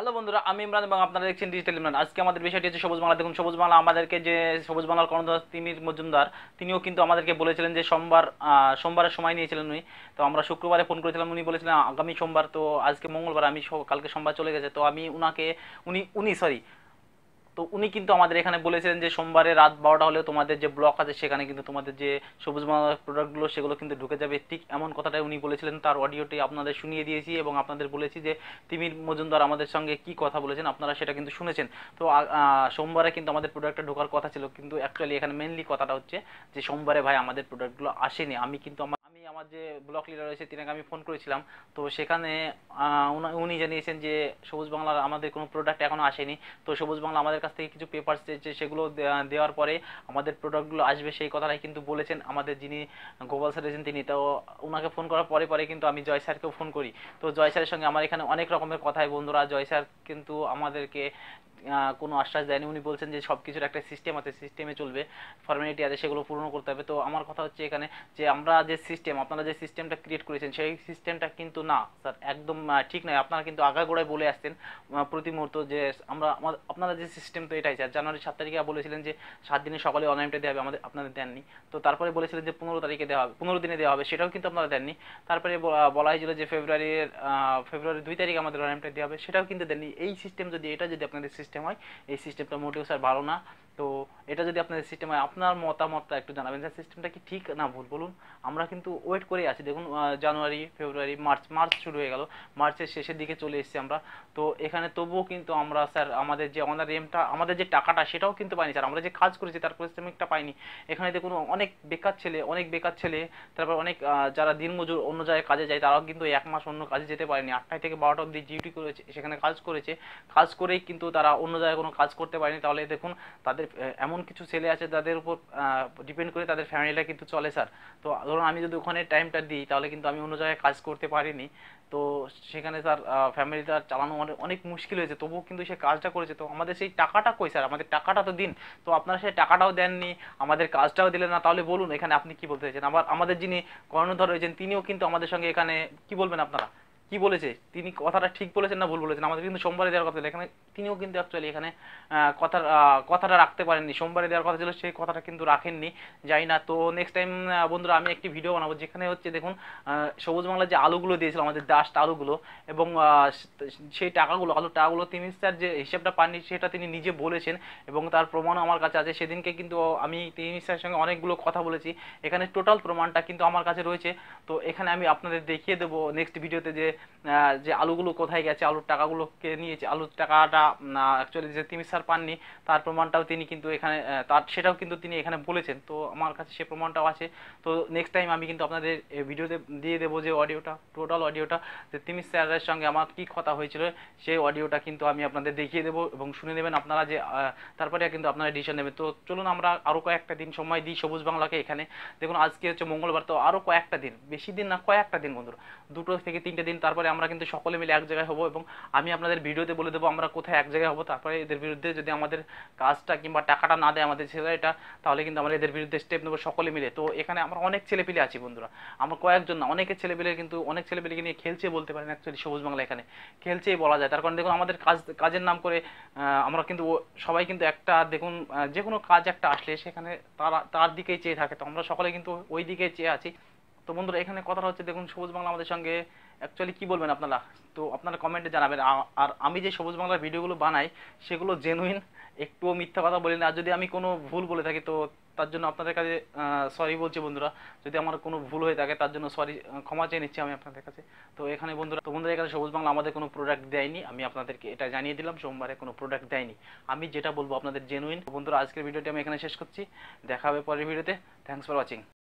Hello বন্ধুরা, আমি ইমরান এবং আপনারা দেখছেন ডিজিটাল ইমরান আজকে আমাদের বিষয়টি হচ্ছে সবুজ বাংলা। দেখুন, সবুজ বাংলা আমাদেরকে যে সবুজ বাংলার কর্ণধার তিমির মজুমদার, তিনিও কিন্তু আমাদেরকে বলেছিলেন যে সোমবার সোমবারের সময় নিয়েছিলেন উনি। তো আমরা শুক্রবারে ফোন করেছিলাম, উনি বলেছিলেন, আগামী সোমবার, তো আজকে মঙ্গলবার, আমি কালকে সোমবার চলে গেছে। তো আমি উনাকে, উনি উনি সরি তো উনি কিন্তু আমাদের এখানে বলেছিলেন যে সোমবারে রাত বারোটা হলে তোমাদের যে ব্লক আছে সেখানে কিন্তু তোমাদের যে সবুজ বাংলার প্রোডাক্টগুলো সেগুলো কিন্তু ঢুকে যাবে। ঠিক এমন কথাটাই উনি বলেছিলেন। তার অডিওটি আপনাদের শুনিয়ে দিয়েছি এবং আপনাদের বলেছি যে তিমির মজুমদার আমাদের সঙ্গে কি কথা বলেছেন, আপনারা সেটা কিন্তু শুনেছেন। তো সোমবারে কিন্তু আমাদের প্রোডাক্টটা ঢোকার কথা ছিল। কিন্তু অ্যাকচুয়ালি এখানে মেনলি কথাটা হচ্ছে যে, সোমবারে ভাই আমাদের প্রোডাক্টগুলো আসেনি। আমি কিন্তু আমার আমি আমার যে ব্লক লিডার রয়েছে তিনাকে আমি ফোন করেছিলাম। তো সেখানে উনি জানিয়েছেন যে, সবুজ বাংলার আমাদের কোনো প্রোডাক্ট এখনও আসেনি। তো সবুজ বাংলা আমাদের কাছ থেকে কিছু পেপারস চেয়েছে, সেগুলো দেওয়ার পরে আমাদের প্রোডাক্টগুলো আসবে সেই কথাটাই কিন্তু বলেছেন আমাদের যিনি গোপাল স্যার রয়েছেন তিনি। তো ওনাকে ফোন করার পরে পরে কিন্তু আমি জয় স্যারকেও ফোন করি। তো জয় স্যারের সঙ্গে আমার এখানে অনেক রকমের কথাই বন্ধুরা। জয় স্যার কিন্তু আমাদেরকে কোনো আশ্বাস দেয়নি। উনি বলছেন যে সব কিছুর একটা সিস্টেম আছে সিস্টেমে চলবে ফর্মালিটি আছে, সেগুলো পূরণ করতে হবে। তো আমার কথা হচ্ছে এখানে যে আমরা যে সিস্টেম আপনারা যে সিস্টেমটা ক্রিয়েট করেছেন, সেই সিস্টেমটা কিন্তু না স্যার একদম ঠিক নয়। আপনারা কিন্তু আগাগোড়ায় বলে আসছেন প্রতি মুহূর্ত যে আমরা আমা- আপনারা যে সিস্টেম তো এটাই স্যার জানুয়ারি সাত তারিখে বলেছিলেন যে সাত দিনে সকালে অনলাইনটা দেওয়া হবে, আমাদের, আপনাদের দেননি। তো তারপরে বলেছিলেন যে পনেরো তারিখে দেওয়া হবে, পনেরো দিনে দেওয়া হবে, সেটাও কিন্তু আপনারা দেননি। তারপরে বলা হয়েছিল যে ফেব্রুয়ারির ফেব্রুয়ারি দুই তারিখে আমাদের অনলাইনটা দেওয়া হবে, সেটাও কিন্তু দেননি। এই সিস্টেম যদি, এটা যদি আপনাদের সিস্টেম হয়, এই সিস্টেমটা মোটেও স্যার ভালো না। তো এটা যদি আপনাদের সিস্টেম হয়, আপনার মতামতটা একটু জানাবেন। স্যার সিস্টেমটা কি ঠিক না ভুল? বলুন, আমরা কিন্তু ওয়েট করে আছি। দেখুন জানুয়ারি ফেব্রুয়ারি মার্চ মার্চ শুরু হয়ে গেল। মার্চের শেষের দিকে চলে এসেছি আমরা। তো এখানে তবুও কিন্তু আমরা স্যার আমাদের যে আমাদের রেমটা আমাদের যে টাকাটা, সেটাও কিন্তু পাইনি স্যার আমরা যে কাজ করেছি, তার পারিশ্রমিকটা পাইনি। এখানে দেখুন, অনেক বেকার ছেলে, অনেক বেকার ছেলে, তারপর অনেক যারা দিনমজুর অন্য জায়গায় কাজে যায়, তারাও কিন্তু এক মাস অন্য কাজে যেতে পারেনি। আটটায় থেকে বারোটা অবধি ডিউটি করেছে, সেখানে কাজ করেছে। কাজ করেই কিন্তু তারা অন্য জায়গায় কোনো কাজ করতে পারেনি, তাহলে দেখুন, তাদের এমন কিছু ছেলে আছে যাদের উপর ডিপেন্ড করে তাদের ফ্যামিলিটা কিন্তু চলে স্যার তো ধরুন আমি যদি ওখানে টাইমটা দিই, তাহলে কিন্তু আমি অন্য জায়গায় কাজ করতে পারিনি। তো সেখানে তার ফ্যামিলিটা চালানো অনেক অনেক মুশকিল হয়েছে, তবুও কিন্তু সে কাজটা করেছে। তো আমাদের সেই টাকাটা কই স্যার আমাদের টাকাটা তো দিন। তো আপনারা সেই টাকাটাও দেননি, আমাদের কাজটাও দিলেন না, তাহলে বলুন, এখানে আপনি কি বলতে চাইছেন? আবার আমাদের যিনি কর্ণধর রয়েছেন, তিনিও কিন্তু আমাদের সঙ্গে এখানে, কি বলবেন আপনারা? কি বলেছে? তিনি কথাটা ঠিক বলেছেন না ভুল বলেছেন? আমাদের কিন্তু সোমবারে দেওয়ার কথা ছিল। এখানে তিনিও কিন্তু অ্যাকচুয়ালি এখানে কথার কথাটা রাখতে পারেননি। সোমবারে দেওয়ার কথা ছিল সেই কথাটা কিন্তু রাখেননি। যাই না, তো নেক্সট টাইম বন্ধুরা, আমি একটি ভিডিও বানাবো। যেখানে হচ্ছে দেখুন সবুজ বাংলার যে আলুগুলো দিয়েছিল, আমাদের ডাস্ট আলুগুলো, এবং সেই টাকাগুলো, আলুর টাকাগুলো তিনি স্যার যে হিসাবটা পাননি, সেটা তিনি নিজে বলেছেন, এবং তার প্রমাণও আমার কাছে আছে। সেদিনকে কিন্তু আমি তিনি স্যারের সঙ্গে অনেকগুলো কথা বলেছি। এখানে টোটাল প্রমাণটা কিন্তু আমার কাছে রয়েছে। তো এখানে আমি আপনাদের দেখিয়ে দেবো নেক্সট ভিডিওতে যে যে আলুগুলো কোথায় গেছে, আলুর টাকাগুলো টাকাগুলোকে নিয়েছে, আলুর টাকাটা অ্যাকচুয়ালি যে তিনি স্যার পাননি, তার প্রমাণটাও তিনি কিন্তু এখানে তার, সেটাও কিন্তু তিনি এখানে বলেছেন। তো আমার কাছে সে প্রমাণটাও আছে। তো নেক্সট টাইম আমি কিন্তু আপনাদের ভিডিওতে দিয়ে দেবো যে অডিওটা টোটাল অডিওটা যে তিমি স্যারের সঙ্গে আমার কী কথা হয়েছিল, সেই অডিওটা কিন্তু আমি আপনাদের দেখিয়ে দেবো এবং শুনে নেবেন আপনারা যে তারপরে কিন্তু আপনারা ডিসিশন নেবেন। তো চলুন আমরা আরও কয়েকটা দিন সময় দিই সবুজ বাংলাকে এখানে। দেখুন, আজকে হচ্ছে মঙ্গলবার, তো আরও কয়েকটা দিন, বেশি দিন না, কয়েকটা দিন বন্ধুরা। দুটো থেকে তিনটে দিন তারপরে আমরা কিন্তু সকলে মিলে এক জায়গায় হব এবং আমি আপনাদের ভিডিওতে বলে দেবো আমরা কোথায় এক জায়গায় হব। তারপরে এদের বিরুদ্ধে যদি আমাদের কাজটা কিংবা টাকাটা না দেয় আমাদের ছেলেটা তাহলে কিন্তু আমরা এদের বিরুদ্ধে স্টেপ নেব সকলে মিলে। তো এখানে আমরা অনেক ছেলেপিলে আছি বন্ধুরা। আমরা কয়েকজন না, অনেকের ছেলেপিলে কিন্তু, অনেক ছেলেপিলেকে নিয়ে খেলছে বলতে পারেন অ্যাকচুয়ালি সবুজ বাংলা এখানে। খেলছেই বলা যায়। তার কারণ দেখুন, আমাদের কাজ, কাজের নাম করে আমরা কিন্তু সবাই কিন্তু একটা দেখুন যে কোনো কাজ একটা আসলে সেখানে তারা, তার দিকেই চেয়ে থাকে। তো আমরা সকলে কিন্তু ওই দিকেই চেয়ে আছি। তো বন্ধুরা, এখানে কথাটা হচ্ছে দেখুন, সবুজ বাংলা আমাদের সঙ্গে অ্যাকচুয়ালি কি বলবেন আপনারা? তো আপনারা কমেন্টে জানাবেন। আর আমি যে সবুজ বাংলার ভিডিওগুলো বানাই, সেগুলো জেনুইন একটুও মিথ্যা কথা বলি না। আর যদি আমি কোনো ভুল বলে থাকি, তো তার জন্য আপনাদের কাছে সরি বলছি বন্ধুরা। যদি আমার কোনো ভুল হয়ে থাকে, তার জন্য সরি ক্ষমা চেয়ে নিচ্ছি আমি আপনাদের কাছে। তো এখানে বন্ধুরা, তো বন্ধুরা এখানে সবুজ বাংলা আমাদের কোনো প্রোডাক্ট দেয়নি। আমি আপনাদেরকে এটা জানিয়ে দিলাম, সোমবারে কোনো প্রোডাক্ট দেয়নি। আমি যেটা বলব আপনাদের জেনুইন বন্ধুরা, আজকের ভিডিওটি আমি এখানে শেষ করছি। দেখা হবে পরের ভিডিওতে। Thanks for watching